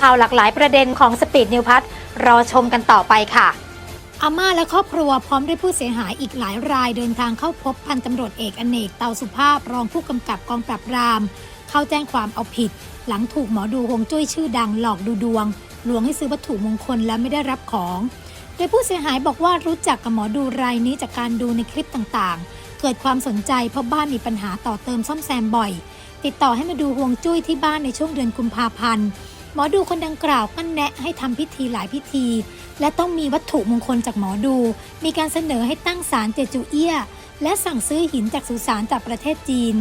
ข่าวหลากหลายประเด็นของสปีดนิวพัทรอชมกันต่อไปค่ะอาม่าและครอบครัวพร้อมด้วยผู้เสียหายอีกหลายรายเดินทางเข้าพบพันตำรวจเอกอเนกเตาสุภาพรองผู้กำกับกองปราบราม เข้าแจ้งความเอาผิด หลังถูกหมอดูฮวงจุ้ยชื่อดังหลอกดูดวง ลวงให้ซื้อวัตถุมงคลและไม่ได้รับของ โดยผู้เสียหายบอกว่ารู้จักกับหมอดูรายนี้จากการดูในคลิปต่างๆ เกิดความสนใจเพราะบ้านมีปัญหาต่อเติมซ่อมแซมบ่อย ติดต่อให้มาดูฮวงจุ้ยที่บ้านในช่วงเดือนกุมภาพันธ์ หมอดูคนดังกล่าวก็แนะให้ทำพิธีหลายพิธี และต้องมีวัตถุมงคลจากหมอดู มีการเสนอให้ตั้งศาลเจจูเอี้ยและสั่งซื้อหินจากสุสานจากประเทศจีน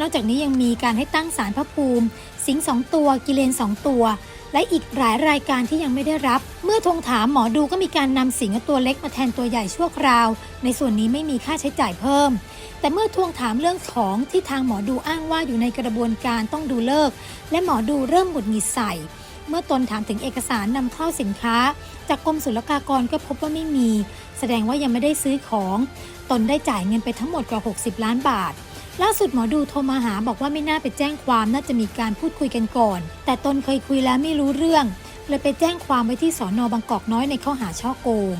นอกจากนี้ยังมีการให้ตั้งศาลพระภูมิ สิงห์สองตัว กิเลนสองตัว และอีกหลายรายการที่ยังไม่ได้รับ เมื่อทวงถามหมอดูก็มีการนำสิงห์ตัวเล็กมาแทนตัวใหญ่ชั่วคราว ในส่วนนี้ไม่มีค่าใช้จ่ายเพิ่ม แต่เมื่อทวงถามเรื่องของที่ทางหมอดูอ้างว่าอยู่ในกระบวนการต้องดูเลิก และหมอดูเริ่มหงุดหงิดใส่ เมื่อตนถามถึงเอกสารนำเข้าสินค้า จากกรมศุลกากรก็พบว่าไม่มี แสดงว่ายังไม่ได้ซื้อของ ตนได้จ่ายเงินไปทั้งหมดกว่า 60 ล้านบาท ล่าสุดหมอดูโทรมาหาบอกว่าไม่น่าไปแจ้งความน่าจะมีการพูดคุยกันก่อน แต่ตนเคยคุยแล้วไม่รู้เรื่องเลยไปแจ้งความไว้ที่สอนอบางกอกน้อยในข้อหาช่อโกง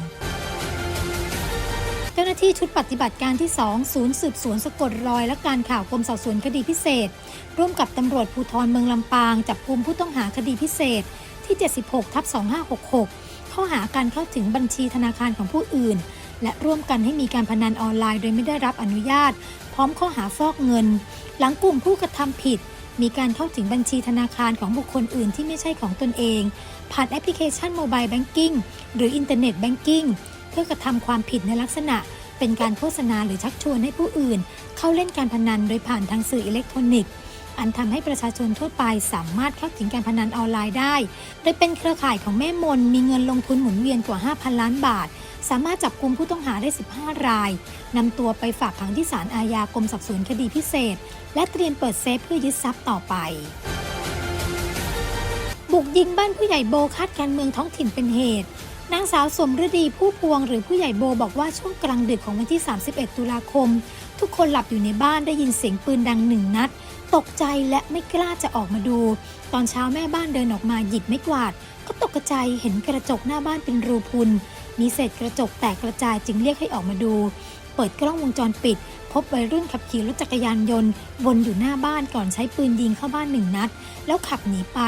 เจ้าหน้าที่ชุดปฏิบัติการที่ 2 ศูนย์สืบสวนสะกดรอย และการข่าวกรมสอบสวนคดีพิเศษ ร่วมกับตำรวจภูธรเมืองลำปาง จับกลุ่มผู้ต้องหาคดีพิเศษที่ 76ทับ2566 ข้อหาการเข้าถึงบัญชีธนาคารของผู้อื่น และร่วมกันให้มีการพนันออนไลน์โดยไม่ได้รับอนุญาต ร้อมข้อหาฟอกเงิน หลังกลุ่มผู้กระทำผิด มีการเข้าถึงบัญชีธนาคารของบุคคลอื่นที่ไม่ใช่ของตนเอง ผ่านแอปพลิเคชันโมบายแบงกิ้งหรืออินเทอร์เน็ตแบงกิ้งเพื่อกระทำความผิดในลักษณะ เป็นการโฆษณาหรือชักชวนให้ผู้อื่น เข้าเล่นการพนันโดยผ่านทางสื่ออิเล็กทรอนิกส์ อันทำให้ประชาชนทั่วไปสามารถเข้าถึงการพนันออนไลน์ได้ โดยเป็นเครือข่ายของแม่มนมีเงินลงทุนหมุนเวียนกว่า 5,000 ล้านบาท สามารถจับกลุ่มผู้ต้องหาได้ 15 รายนำตัวไปฝากขังที่ศาลอาญากรมสอบสวนคดีพิเศษ และเตรียมเปิดเซฟเพื่อยึดทรัพย์ต่อไปบุกยิงบ้านผู้ใหญ่โบคาดการเมืองท้องถิ่นเป็นเหตุ นางสาวสมฤดีผู้พวงหรือผู้ใหญ่โบบอกว่าช่วงกลางดึกของวันที่ 31 ตุลาคม ทุกคนหลับอยู่ในบ้านได้ยินเสียงปืนดังหนึ่งนัด ตกใจและไม่กล้าจะออกมาดู ตอนเช้าแม่บ้านเดินออกมาหยิบไม้กวาด ก็ตกใจเห็นกระจกหน้าบ้านเป็นรูพุน มีเศษกระจกแตกกระจายจึงเรียกให้ออกมาดู เปิดกล้องวงจรปิด พบวัยรุ่นขับขี่รถจักรยานยนต์วนอยู่หน้าบ้านก่อนใช้ปืนยิงเข้าบ้านหนึ่งนัด แล้วขับหนีไป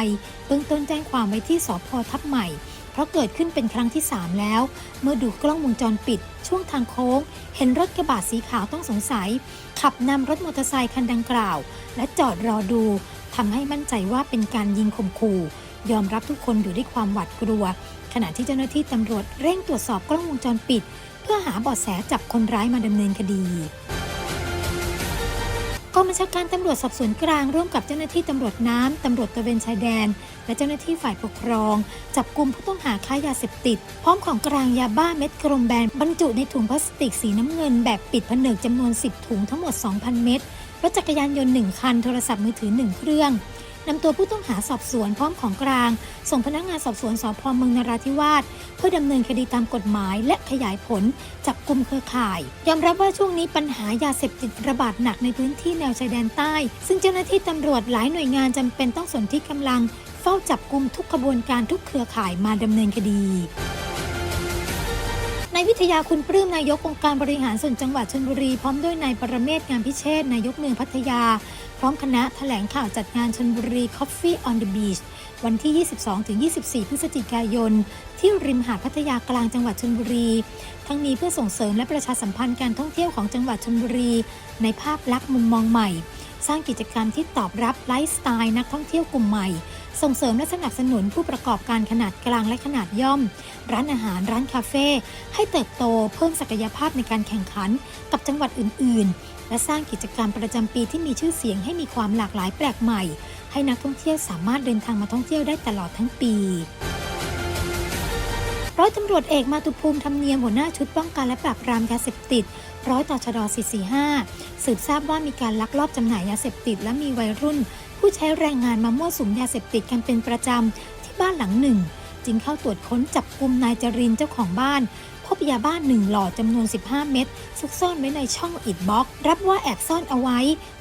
เบื้องต้นแจ้งความไว้ที่สพทับใหม่ เพราะเกิดขึ้นเป็นครั้งที่ 3 แล้ว เมื่อดูกล้องวงจรปิด ช่วงทางโค้ง เห็นรถกระบะสีขาวต้องสงสัย ขับนำรถมอเตอร์ไซคันดังกล่าว และจอดรอดูทำให้มั่นใจว่าเป็นการยิงข่มขู่ ยอมรับทุกคนอยู่ด้วยความหวาดกลัว ขณะที่เจ้าหน้าที่ตำรวจเร่งตรวจสอบกล้องวงจรปิด เพื่อหาเบาะแสจับคนร้ายมาดำเนินคดี กองบัญชาการตำรวจสอบสวนกลางร่วมกับเจ้าหน้าที่ตำรวจน้ำตำรวจตะเวนชายแดน และเจ้าหน้าที่ฝ่ายปกครอง จับกลุ่มผู้ต้องหาค้ายาเสพติด พร้อมของกลางยาบ้าเม็ดกลมแบนบรรจุในถุงพลาสติกสีน้ำเงิน แบบปิดผนึกจำนวน 10 ถุงทั้งหมด 2,000 เม็ดรถจักรยานยนต์ 1 คัน โทรศัพท์มือถือ 1 เครื่อง นำตัวผู้ต้องหาสอบสวนพร้อมของกลาง ส่งพนักงานสอบสวนสพเมืองนราธิวาสเพื่อดำเนินคดีตามกฎหมาย และขยายผลจับกลุ่มเครือข่าย ยอมรับว่าช่วงนี้ปัญหายาเสพติดระบาดหนักในพื้นที่แนวชายแดนใต้ ซึ่งเจ้าหน้าที่ตำรวจหลายหน่วยงานจำเป็นต้องสนที่กำลัง เฝ้าจับกลุ่มทุกขบวนการทุกเครือข่ายมาดำเนินคดีายวิทยาคุณปลื้มนายกองค์การบริหารส่วนจังหวัดชลบุรี พร้อมด้วยนายประเมศงานพิเชษนายกเมืองพัทยา พร้อมคณะแถลงข่าวจัดงานชลบุรี Coffee on the Beach วันที่ 22-24 พฤศจิกายน ที่ริมหาดพัทยากลางจังหวัดชลบุรี ทั้งนี้เพื่อส่งเสริมและประชาสัมพันธ์การท่องเที่ยวของจังหวัดชลบุรี ในภาพลักษณ์มุมมองใหม่ สร้างกิจกรรมที่ตอบรับไลฟ์สไตล์นักท่องเที่ยวกลุ่มใหม่ ส่งเสริมและสนับสนุนผู้ประกอบการขนาดกลางและขนาดย่อม ร้านอาหารร้านคาเฟ่ให้เติบโตเพิ่มศักยภาพในการแข่งขันกับจังหวัดอื่น ๆ และสร้างกิจกรรมประจำปีที่มีชื่อเสียงให้มีความหลากหลายแปลกใหม่ ให้นักท่องเที่ยวสามารถเดินทางมาท่องเที่ยวได้ตลอดทั้งปีร้อยตำรวจเอกมาตุภูมิธรรมเนียมหัวหน้าชุดป้องกันและปราบปรามยาเสพติด ร้อยต่อชด445 สืบทราบว่ามีการลักลอบจำหน่ายยาเสพติด และมีวัยรุ่น ผู้ใช้แรงงานมามั่วสุมยาเสพติดกันเป็นประจำที่บ้านหลังหนึ่ง จึงเข้าตรวจค้นจับกลุ่มนายจรินเจ้าของบ้าน บยาบ้าหนึ่งหลอดจำนวน 15 เม็ดซุกซ่อนไว้ในช่องอิดบ็อกซ์รับว่าแอบซ่อนเอาไว้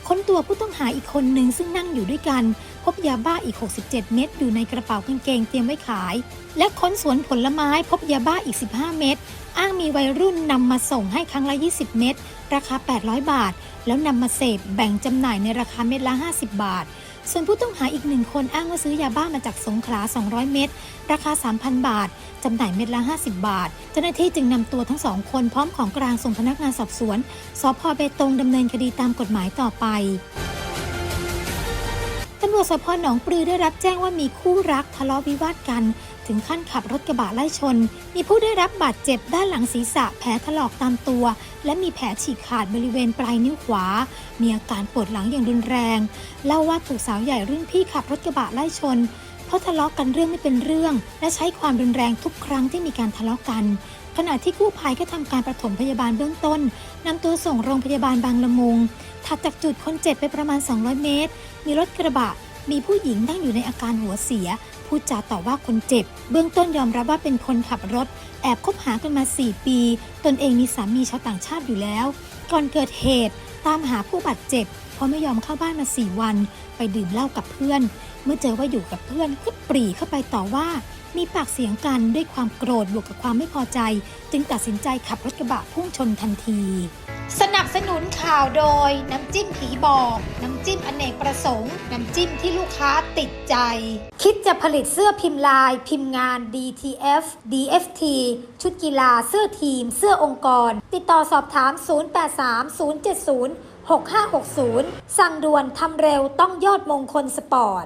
ค้นตัวผู้ต้องหาอีกคนหนึ่งซึ่งนั่งอยู่ด้วยกัน พบยาบ้าอีก 67 เม็ดอยู่ในกระเป๋ากางเกงเตรียมไว้ขาย และค้นสวนผลไม้พบยาบ้าอีก 15 เม็ดอ้างมีวัยรุ่นนำมาส่งให้ครั้งละ 20 เม็ดราคา 800 บาท แล้วนำมาเสพแบ่งจำหน่ายในราคาเม็ดละ 50 บาท ส่วนผู้ต้องหาอีกหนึ่งคนอ้างว่าซื้อยาบ้ามาจากสงขลา 200 เม็ด ราคา 3,000 บาท จำหน่ายเม็ดละ 50 บาท เจ้าหน้าที่จึงนำตัวทั้งสองคนพร้อมของกลางส่งพนักงานสอบสวน สพเบตงดำเนินคดีตามกฎหมายต่อไปตำรวจสพหนองปลือได้รับแจ้งว่ามีคู่รักทะเลาะวิวาทกัน ถึงขั้นขับรถกระบะไล่ชน มีผู้ได้รับบาดเจ็บด้านหลังศีรษะแผลถลอกตามตัว และมีแผลฉีกขาดบริเวณปลายนิ้วขวา มีอาการปวดหลังอย่างรุนแรง เล่าว่าถูกสาวใหญ่รุ่นพี่ขับรถกระบะไล่ชนเพราะทะเลาะกันเรื่องไม่เป็นเรื่อง และใช้ความรุนแรงทุกครั้งที่มีการทะเลาะกันขณะที่กู้ภัยก็ทำการปฐมพยาบาลเบื้องต้นนำตัวส่งโรงพยาบาลบางละมุง ถัดจากจุดคนเจ็บไปประมาณ 200 เมตร มีรถกระบะ มีผู้หญิงนั่งอยู่ในอาการหัวเสีย พูดจาต่อว่าคนเจ็บ เบื้องต้นยอมรับว่าเป็นคนขับรถ แอบคบหากันมา 4 ปี ตนเองมีสามีชาวต่างชาติอยู่แล้ว ก่อนเกิดเหตุ ตามหาผู้บาดเจ็บ เพราะไม่ยอมเข้าบ้านมา 4 วัน ไปดื่มเหล้ากับเพื่อน เมื่อเจอว่าอยู่กับเพื่อนก็ปรีเข้าไปต่อว่ามีปากเสียงกันด้วยความโกรธบวกกับความไม่พอใจ จึงตัดสินใจขับรถกระบะพุ่งชนทันที สนับสนุนข่าวโดย น้ำจิ้มผีบอก น้ำจิ้มอเนกประสงค์ น้ำจิ้มที่ลูกค้าติดใจ คิดจะผลิตเสื้อพิมพ์ลาย พิมพ์งาน DTF DFT ชุดกีฬาเสื้อทีม เสื้อองค์กร ติดต่อสอบถาม 083 070 6560 สั่งด่วนทำเร็วต้องยอดมงคลสปอร์ต